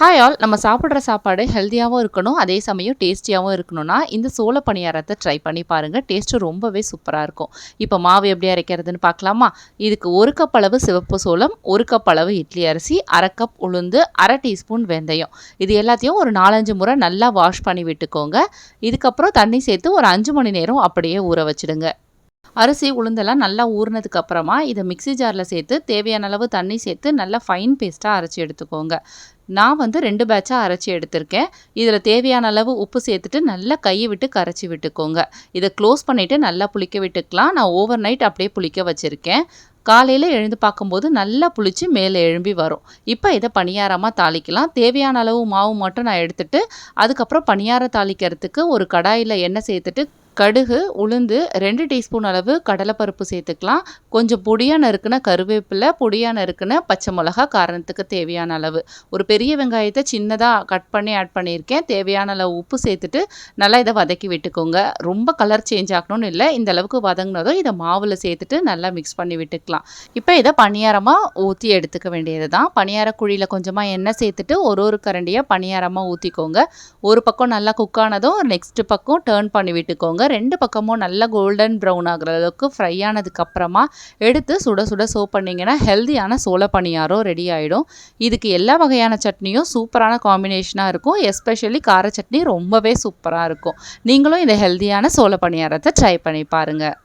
Hi all நம்ம சாப்பிட்ற சாப்பாடு ஹெல்த்தியாகவும் இருக்கணும். அதே சமயம் டேஸ்டியாகவும் இருக்கணும்னா இந்த சோள பணியாரத்தை ட்ரை பண்ணி பாருங்கள் டேஸ்ட்டு ரொம்பவே சூப்பராக இருக்கும். இப்போ மாவு எப்படி அரைக்கிறதுன்னு பார்க்கலாமா? இதுக்கு ஒரு கப் அளவு சிவப்பு சோளம் ஒரு கப் அளவு இட்லி அரிசி அரை கப் உளுந்து அரை டீஸ்பூன் வெந்தயம். இது எல்லாத்தையும் ஒரு நாலஞ்சு முறை நல்லா வாஷ் பண்ணி விட்டுக்கோங்க. இதுக்கப்புறம் தண்ணி சேர்த்து ஒரு அஞ்சு மணி நேரம் அப்படியே ஊற வச்சிடுங்க. அரிசி உளுந்தெல்லாம் நல்லா ஊறினதுக்கு அப்புறமா இதை மிக்ஸி ஜாரில் சேர்த்து தேவையான அளவு தண்ணி சேர்த்து நல்லா ஃபைன் பேஸ்ட்டாக அரைச்சி எடுத்துக்கோங்க. நான் வந்து ரெண்டு பேட்சாக அரைச்சி எடுத்திருக்கேன். இதில் தேவையான அளவு உப்பு சேர்த்துட்டு நல்லா கையை விட்டு கரைச்சி விட்டுக்கோங்க. இதை க்ளோஸ் பண்ணிவிட்டு நல்லா புளிக்க விட்டுக்கலாம். நான் ஓவர் நைட் அப்படியே புளிக்க வச்சுருக்கேன். காலையில் எழுந்து பார்க்கும்போது நல்லா புளிச்சு மேலே எழும்பி வரும். இப்போ இதை பணியாரமாக தாளிக்கலாம். தேவையான அளவு மாவு மட்டும் நான் எடுத்துட்டு அதுக்கப்புறம் பணியாரம் தாளிக்கிறதுக்கு ஒரு கடாயில் எண்ணெய் சேர்த்துட்டு கடுகு உளுந்து ரெண்டு டீஸ்பூன் அளவு கடலைப்பருப்பு சேர்த்துக்கலாம். கொஞ்சம் பொடியாக நறுக்குன கருவேப்பிலை பொடியாக நறுக்குன பச்சை மிளகா காரணத்துக்கு தேவையான அளவு. ஒரு பெரிய வெங்காயத்தை சின்னதாக கட் பண்ணி ஆட் பண்ணியிருக்கேன். தேவையான அளவு உப்பு சேர்த்துட்டு நல்லா இதை வதக்கி விட்டுக்கோங்க. ரொம்ப கலர் சேஞ்ச் ஆகணும்னு இல்லை. இந்த அளவுக்கு வதங்கினதும் இதை மாவில் சேர்த்துட்டு நல்லா மிக்ஸ் பண்ணி விட்டுக்கலாம். இப்போ இதை பணியாரமாக ஊற்றி எடுத்துக்க வேண்டியது தான் பணியார குழியில் கொஞ்சமாக எண்ணெய் சேர்த்துட்டு ஒரு ஒரு கரண்டியாக பணியாரமாக ஊற்றிக்கோங்க ஒரு பக்கம் நல்லா குக் ஆனதும் நெக்ஸ்ட் பக்கம் டேர்ன் பண்ணி விட்டுக்கோங்க. ரெண்டு பக்கமும் நல்லா கோல்டன் ப்ரௌன் ஆகிற அளவுக்கு ஃப்ரை ஆனதுக்கப்புறமா எடுத்து சுட சுட சோப் பண்ணிங்கன்னா ஹெல்த்தியான சோள பணியாரம் ரெடி ஆகிடும் இதுக்கு எல்லா வகையான சட்னியும் சூப்பரான காம்பினேஷனாக இருக்கும். எஸ்பெஷலி கார சட்னி ரொம்பவே சூப்பராக இருக்கும். நீங்களும் இந்த ஹெல்த்தியான சோள பணியாரத்தை ட்ரை பண்ணி பாருங்கள்